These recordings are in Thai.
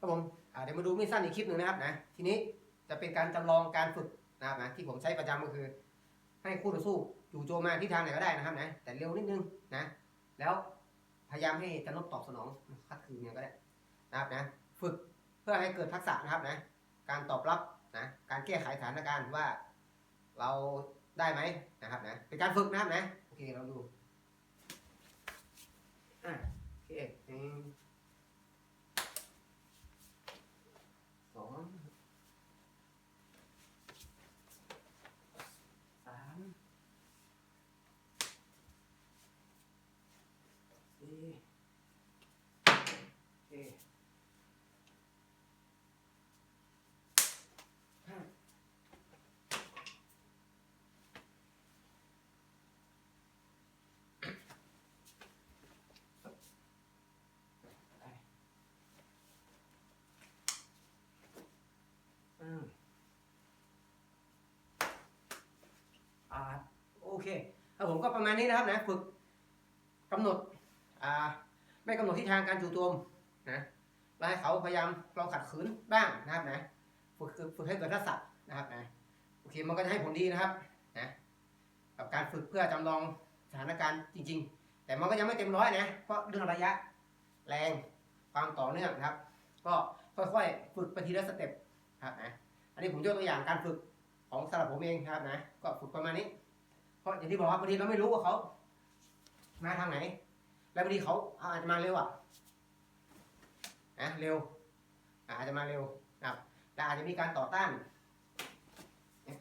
ครับผมเดี๋ยวมาดูมีดสั้นอีกคลิปหนึ่งนะครับนะทีนี้จะเป็นการจำลองการฝึกนะครับนะที่ผมใช้ประจำก็คือ ให้คู่ต่อสู้จู่โจมมาที่ทางไหนก็ได้นะครับนะแต่เร็วนิดนึงนะแล้วพยายามให้จะลบตอบสนองคัดคืนเนี่ยก็ได้นะครับนะฝึกเพื่อให้เกิดทักษะนะครับนะการตอบรับนะการแก้ไขสถานการณ์ว่าเราได้ไหมนะครับนะเป็นการฝึกนะครับนะโอเคเราดูอะโอเคหนึ่งสองสามสี่ โอเคอ่าโอเครับผมก็ประมาณนี้นะครับนะฝึกกำหนดอ่าไม่กำหนดทิศทางการจู่โจม นะแล้วให้เขาพยายามลองขัดขืนบ้างนะครับนะฝึกฝึกให้เกิดทักษะนะครับนะโอเคมันก็จะให้ผลดีนะครับนะกับการฝึกเพื่อจำลองสถานการณ์จริง ๆ แต่มันก็ยังไม่เต็มร้อยนะเพราะเรื่องระยะแรงความต่อเนื่องนะครับ ก็ค่อยๆฝึกไปทีละสเต็ปครับนะอันนี้ผมยกตัวอย่างการฝึกของสำหรับผมเองครับนะ ก็ฝึกประมาณนี้ เพราะอย่างที่บอกว่าบางทีเราไม่รู้ว่าเขามาทางไหน แล้วบางทีเขาอาจจะมาเร็วอะ เร็วอาจจะมาเร็วนะครับแต่อาจจะมีการต่อต้าน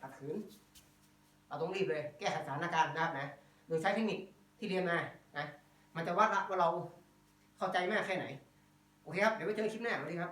ขัดขืนเราต้องรีบเลยแก้ไขสถานการณ์นะครับนะโดยใช้เทคนิคที่เรียนมานะมันจะวัดละว่าเราเข้าใจมากแค่ไหน โอเคครับ เดี๋ยวไว้เจอคลิปหน้าสวัสดีครับ